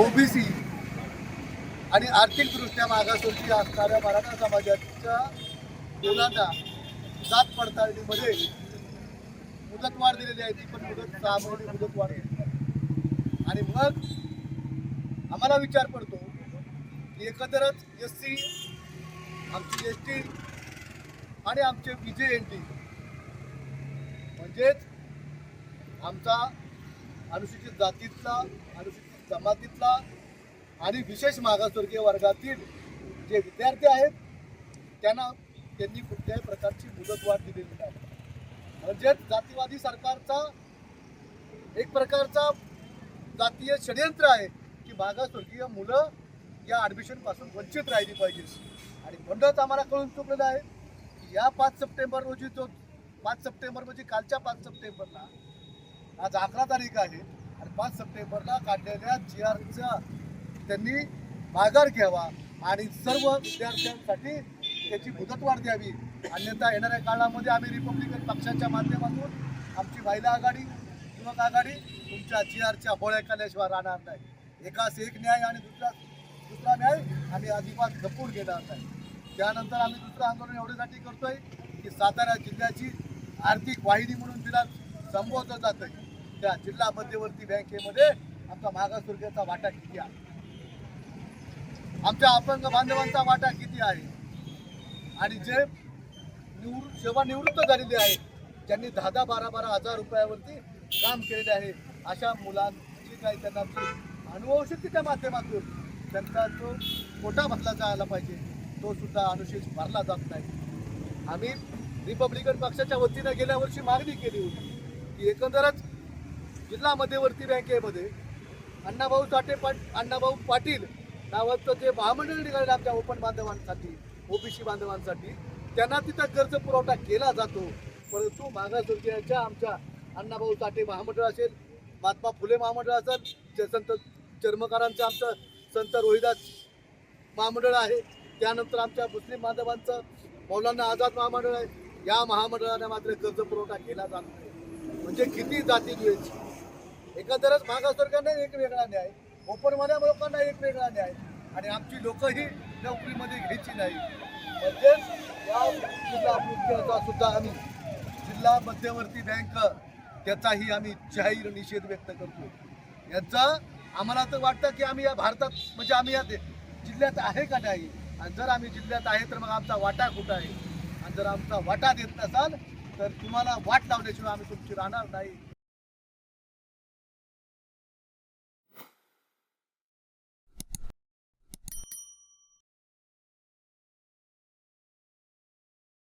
OBC आणि आर्थिकदृष्ट्या मागासवर्गीय असणाऱ्या मराठा समाजाच्या मुलांना जात पडताळणीमध्ये मुदतवाढ दिलेली आहे ती पण मुदत सहा महिने मुदतवाढ आहे. आणि मग आम्हाला विचार पडतो की एकंदरच एस सी आमची एस टी आणि आमचे बी जे एन टी म्हणजेच आमचा अनुसूचित जातीतला अनुसूचित जमातीतला आणि विशेष मागासवर्गीय वर्गातील जे विद्यार्थी आहेत त्यांना त्यांनी कुठल्याही प्रकारची मुदतवाढ दिलेली नाही. म्हणजेच जातीवादी सरकारचा एक प्रकारचा जातीय षडयंत्र आहे की मागासवर्गीय मुलं या ॲडमिशनपासून वंचित राहिली पाहिजे. आणि म्हणूनच आम्हाला कळून चुकलेलं आहे की या पाच सप्टेंबर रोजी जो पाच सप्टेंबर म्हणजे कालच्या पाच सप्टेंबरला आज अकरा तारीख आहे. आणि पाच सप्टेंबरला काढलेल्या जी आरचा त्यांनी माघार घ्यावा आणि सर्व विद्यार्थ्यांसाठी त्याची मुदतवाढ द्यावी. अन्यथा येणाऱ्या काळामध्ये आम्ही रिपब्लिकन पक्षाच्या माध्यमातून आमची महिला आघाडी युवक आघाडी तुमच्या जी आरच्या होळ्या केल्याशिवाय राहणार नाही. एकास एक न्याय आणि दुसरा दुसरा न्याय आम्ही अजिबात जपून घेणार नाही. त्यानंतर आम्ही दुसरं आंदोलन एवढ्यासाठी करतोय की सातारा जिल्ह्याची आर्थिक वाहिनी म्हणून तिला संबोधलं जातं त्या जिल्हा मध्यवर्ती बँकेमध्ये आमचा मागासवर्गीयाचा वाटा किती आहे? आमच्या अपंग बांधवांचा वाटा किती आहे? आणि जे निवृ सेवानिवृत्त झालेले आहेत ज्यांनी दहा दहा बारा बारा हजार रुपयावरती काम केलेले आहे अशा मुलांची काही त्यांना अनुवंशिकतेच्या माध्यमातून त्यांचा जो कोटा भरला जायला पाहिजे तो सुद्धा अनुशेष भरला जात नाही. आम्ही रिपब्लिकन पक्षाच्या वतीनं गेल्या वर्षी मागणी केली होती की एकंदरच जिल्हा मध्यवर्ती बँकेमध्ये अण्णाभाऊ साठे पाट अण्णाभाऊ पाटील नावाचं जे महामंडळ निघालेलं आमच्या ओपन बांधवांसाठी ओबीसी बांधवांसाठी त्यांना तिथं कर्ज पुरवठा केला जातो. परंतु मागासवर्गीयांच्या आमच्या अण्णाभाऊ साठे महामंडळ असेल महात्मा फुले महामंडळ असेल संत चर्मकारांचं आमचं संत रोहिदास महामंडळ आहे त्यानंतर आमच्या मुस्लिम बांधवांचं मौलांना आझाद महामंडळ आहे या महामंडळाने मात्र कर्ज पुरवठा केला जात नाही. म्हणजे किती जाती द्वेष एकंदरच मागासवर्गांना एक वेगळा न्याय ओपनवाल्या लोकांना एक वेगळा न्याय. आणि आमची लोकही नोकरीमध्ये घ्यायची नाही. म्हणजेच या जिल्हा मुख्याचा सुद्धा आम्ही जिल्हा मध्यवर्ती बँक त्याचाही आम्ही जाहीर निषेध व्यक्त करतो यांचा आम्हाला तर वाटतं की आम्ही या भारतात म्हणजे आम्ही या जिल्ह्यात आहे का नाही? आणि जर आम्ही जिल्ह्यात आहे तर मग आमचा वाटा कुठं आहे? आणि जर आमचा वाटा देत नसाल तर तुम्हाला वाट लावल्याशिवाय आम्ही तुमची राहणार नाही.